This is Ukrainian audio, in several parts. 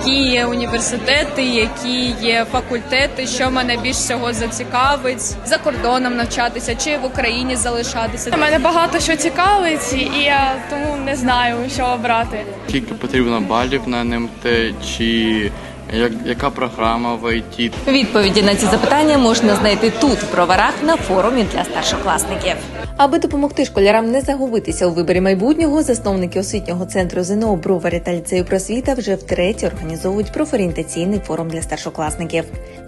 які є університети, які є факультети, що мене більш всього зацікавить за кордоном навчатися чи в Україні залишатися. Мене багато що цікавить, і я тому не знаю, що обрати. Скільки потрібно балів на НМТ, чи як, яка програма в ІТ, Відповіді на ці запитання можна знайти тут, в броварах, на форумі для старшокласників. Аби допомогти школярам не загубитися у виборі майбутнього, засновники освітнього центру ЗНО Бровари та ліцею просвіта вже втретє організовують профорієнтаційний форум для старшокласників.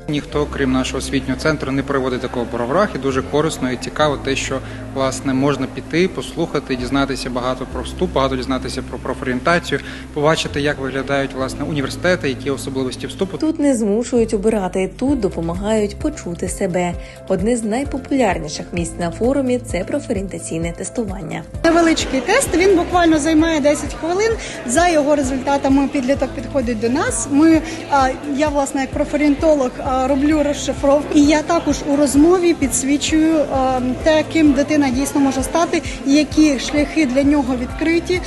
Ніхто, крім нашого освітнього центру, не проводить такого в броварах і дуже корисно і цікаво те, що власне можна піти, послухати, дізнатися багато про вступ, багато дізнатися про профорієнтацію, побачити, як виглядають власне університети, які особливості вступу. Тут не змушують обирати, тут допомагають почути себе. Одне з найпопулярніших місць на форумі це профорієнтаційне тестування. Невеличкий тест. Він буквально займає 10 хвилин. За його результатами підліток підходить до нас. Ми я власне як профорієнтолог роблю розшифровку. І я також у розмові підсвічую те, ким дитина дійсно може стати, які шляхи для нього відкриті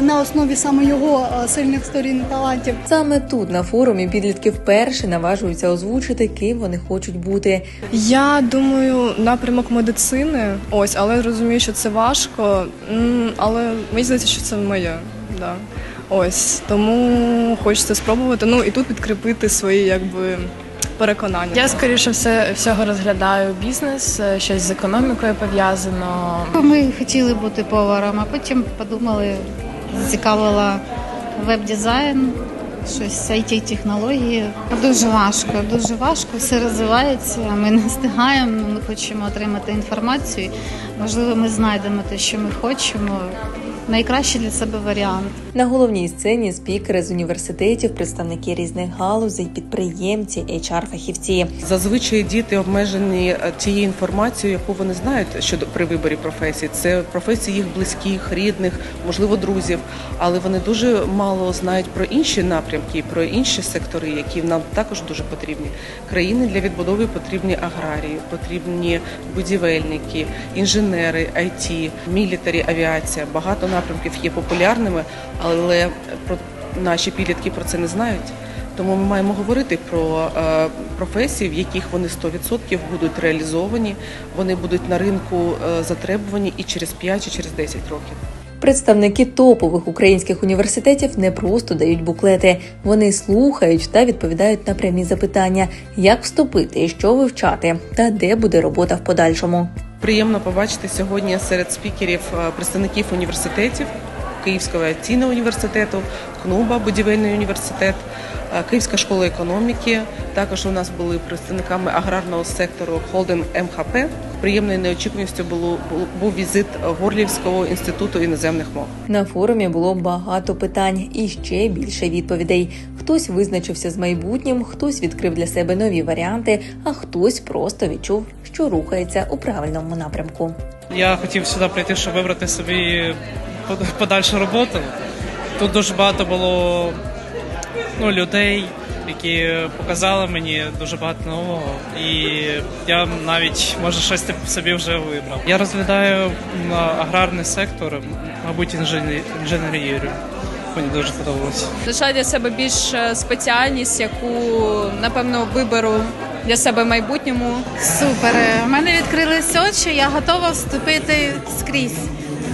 на основі саме його сильних сторін і талантів. Саме тут на форумі підлітки вперше наважуються озвучити, ким вони хочуть бути. Я думаю, напрямок медицини, ось, але розумію, що це важко. Але мені здається, що це моє. Да. Ось тому хочеться спробувати. Ну і тут підкріпити свої якби переконання. Я скоріше все всього розглядаю бізнес, е, щось з економікою пов'язано. Ми хотіли бути поваром, а потім подумали, зацікавила веб-дизайн, щось it технології Дуже важко, дуже важко, все розвивається. Ми не встигаємо. Ми хочемо отримати інформацію. Можливо, ми знайдемо те, що ми хочемо. Найкращий для себе варіант. На головній сцені спікери з університетів, представники різних галузей, підприємці, HR-фахівці. Зазвичай діти обмежені е, тією інформацією, яку вони знають щодо при виборі професії. Це професії їх близьких, рідних, можливо, друзів. Але вони дуже мало знають про інші напрямки, про інші сектори, які нам також дуже потрібні. Країни для відбудови потрібні аграрії, потрібні будівельники, інженери, IT, мілітарі, авіація. Багато напрямків є популярними, але наші підлітки про це не знають. Тому ми маємо говорити про е, професії, в яких вони 100% будуть реалізовані, вони будуть на ринку е, затребувані і через 5, чи через 10 років. Представники топових українських університетів не просто дають буклети, вони слухають та відповідають на прямі запитання, як вступити, що вивчати, та де буде робота в подальшому. Приємно побачити сьогодні серед спікерів е, представників університетів Київського авіаційного університету, КНУБА, будівельний університет, е, Київська школа економіки. Також у нас були представниками аграрного сектору Холдинг МХП. Приємною неочікуваністю було був- візит Горлівського інституту іноземних мов. На форумі було багато питань і ще більше відповідей. Хтось визначився з майбутнім, хтось відкрив для себе нові варіанти, а хтось просто відчув, що рухається у правильному напрямку. Я хотів сюди прийти, щоб вибрати собі под- подальшу роботу. Тут дуже багато було ну, людей, які показали мені дуже багато нового. І я навіть може щось собі вже вибрав. Я розглядаю аграрний сектор, мабуть, інженер- інженерію. Мені дуже подобалося. Лише для себе більш е, спеціальність, яку напевно виберу для себе в майбутньому. Супер. У мене відкрились очі. Я готова вступити скрізь.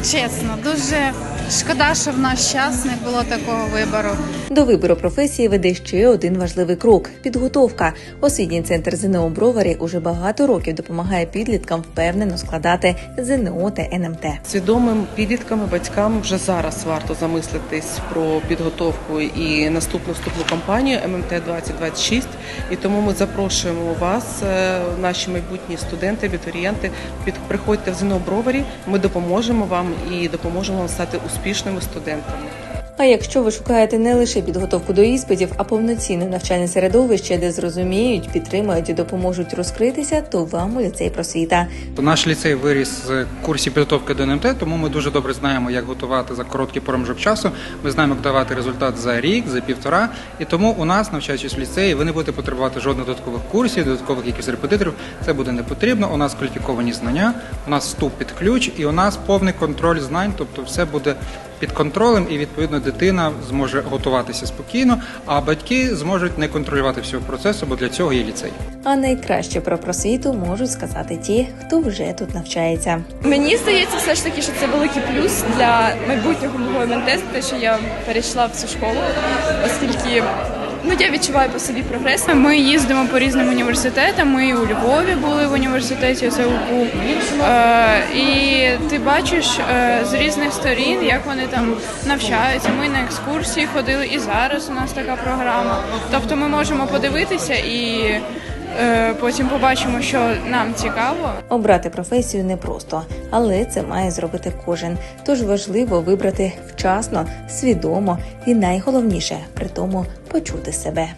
Чесно, дуже шкода, що в наш час не було такого вибору. До вибору професії веде ще один важливий крок підготовка. Освітній центр ЗНО Броварі уже багато років допомагає підліткам впевнено складати ЗНО та НМТ. Свідомим підліткам і батькам вже зараз варто замислитись про підготовку і наступну вступну кампанію ММТ 2026. І тому ми запрошуємо вас, е, наші майбутні студенти, абітурієнти, під приходьте в ЗНО Броварі. Ми допоможемо вам і допоможемо вам стати успішними студентами. А якщо ви шукаєте не лише підготовку до іспитів, а повноцінне навчальне середовище, де зрозуміють, підтримають і допоможуть розкритися, то вам ліцей просвіта. Наш ліцей виріс з курсів підготовки до НМТ, тому ми дуже добре знаємо, як готувати за короткий проміжок часу. Ми знаємо, як давати результат за рік, за півтора. І тому у нас, навчаючись в ліцеї, ви не будете потребувати жодних додаткових курсів, додаткових якихось репетиторів. Це буде не потрібно. У нас кваліфіковані знання, у нас вступ під ключ, і у нас повний контроль знань, тобто все буде під контролем, і відповідно дитина зможе готуватися спокійно, а батьки зможуть не контролювати всього процесу, бо для цього є ліцей. А найкраще про просвіту можуть сказати ті, хто вже тут навчається. Мені здається, все ж таки, що це великий плюс для майбутнього мого МНТ, те, що я перейшла в цю школу, оскільки ну я відчуваю по собі прогрес. Ми їздимо по різним університетам. Ми у Львові були в університеті ЗУКУ. Е, і ти бачиш е, з різних сторін, як вони там навчаються. Ми на екскурсії ходили, і зараз у нас така програма. Тобто ми можемо подивитися і потім побачимо, що нам цікаво. Обрати професію непросто, але це має зробити кожен. Тож важливо вибрати вчасно, свідомо і найголовніше при тому почути себе.